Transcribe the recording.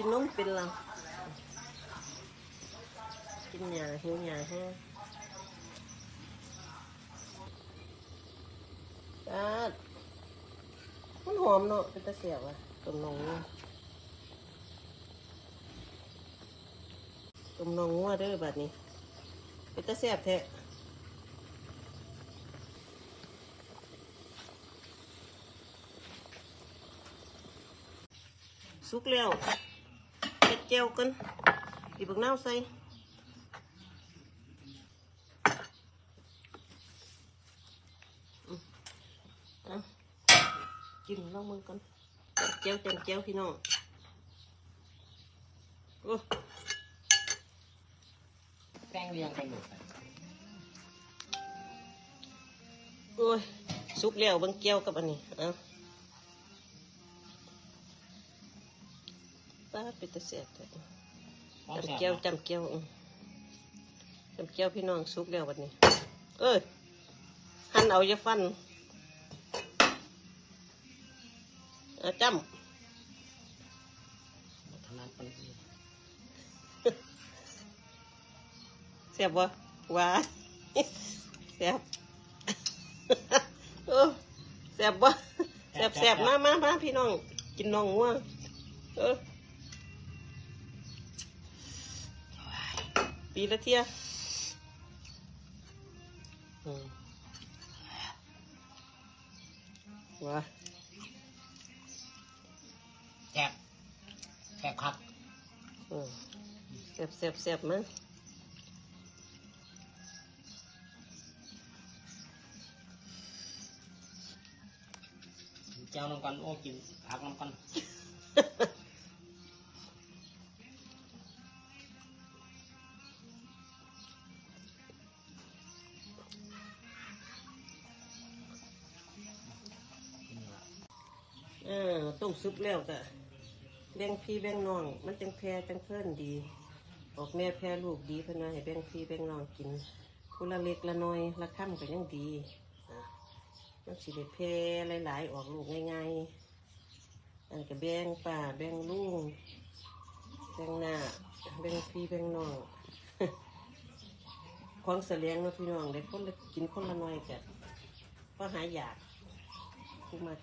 กินนมเป็นเรากินยาหิวยาแห้งจ้ามันหอมเนาะเป็นตะเสียบอะต้มนองงัวต้มนองงัวเด้อบัดนี้เป็นตะเสียบแท้สุกแล้ว เฮ็ดเจียวกันอีบักน้าวใส่อืมเอากินลองมึ อาป้าดเป็นตะเสียบแท้จำเกียวจำเกียวอืมจำเกียวพี่น้องสุกแล้ววันนี้ เอ้ยหั่นเอาอย่าฟันเอาจทำนั้นเป็นำเสียบวะว้าเสียบโอ้เสียบวะเสียบเสียบมามามาพี่น้องกินน้องงัวเออ ปีละเที่ยอืมว้าแซ่บแซ่บครับอืมเสียบเสียบเสียบมั้งเจ้าน้ำกันโอ้กินผักน้ำกัน เออต้มซุปแล้วก็แบ่งพี่แบ่งน้อง มันจังแพรจังเพิ่นดี ออกแม่แพรลูกดีเพิ่นว่าให้แบ่งพี่แบ่งน้องกินคนละเล็กละน้อยละค่ำก็ยังดีมันสิได้แพรหลายๆ ออกลูกง่ายๆอันก็แบ่งป่าแบ่งลุงแบ่งหน้าแบ่งพี่แบ่งน้องของเสลียงนะพี่น้องได้คนกินคนละน้อยกันก็หาอยากผู้มา